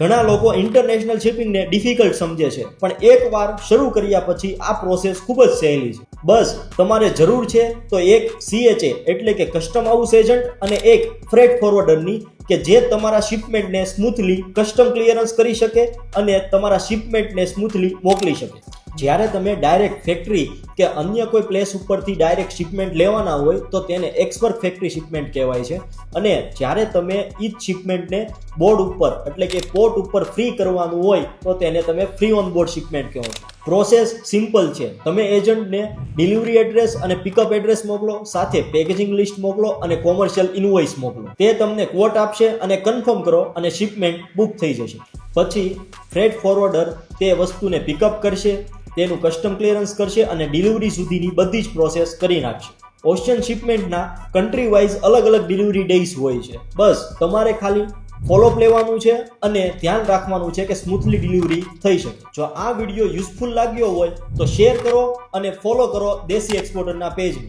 ઘણા લોકો international શિપિંગને difficult સમજે છે, પણ એકવાર શરૂ કર્યા પછી આ પ્રોસેસ ખૂબ જ સહેલી છે. બસ, તમારે જરૂર છે તો એક સીએચએ એટલે કે કસ્ટમ હાઉસ એજન્ટ અને એક ફ્રેટ ફોરવર્ડરની કે જે તમારા શિપમેન્ટને સ્મૂથલી કસ્ટમ ક્લિયરન્સ કરી શકે અને તમારા શિપમેન્ટને સ્મૂથલી મોકલી શકે. જ્યારે તમે ડાયરેક્ટ ફેક્ટરી કે અન્ય કોઈ પ્લેસ ઉપરથી ડાયરેક્ટ શિપમેન્ટ લેવાના હોય, તો તેને એક્સપર્ટ ફેક્ટરી શિપમેન્ટ કહેવાય છે. અને જ્યારે તમે એ જ શિપમેન્ટને બોર્ડ ઉપર, એટલે કે પોર્ટ ઉપર ફ્રી કરવાનું હોય, તો તેને તમે ફ્રી ઓન બોર્ડ શિપમેન્ટ કહો પ્રોસેસ સિમ્પલ છે. તમે એજન્ટને ડિલિવરી એડ્રેસ અને પિકઅપ એડ્રેસ મોકલો, સાથે પેકેજિંગ લિસ્ટ મોકલો અને કોમર્શિયલ ઇનવોઇસ મોકલો. તે તમને કોટ આપશે અને કન્ફર્મ કરો અને શિપમેન્ટ બુક થઈ જશે. પછી ફ્રેટ ફોરવર્ડર તે વસ્તુને પિકઅપ કરશે તેનું કસ્ટમ ક્લિયરન્સ કરશે અને ડિલિવરી સુધીની બધી જ પ્રોસેસ કરી નાખશે. ઓશિયન શિપમેન્ટના કન્ટ્રી વાઇઝ અલગ અલગ ડિલિવરી ડેઝ હોય છે. બસ, તમારે ખાલી ફોલોઅપ લેવાનું છે અને ધ્યાન રાખવાનું છે કે સ્મૂથલી ડિલિવરી થઈ શકે. જો આ વીડિયો યુઝફુલ લાગ્યો હોય તો શેર કરો અને ફોલો કરો દેશી એક્સપોર્ટરના પેજને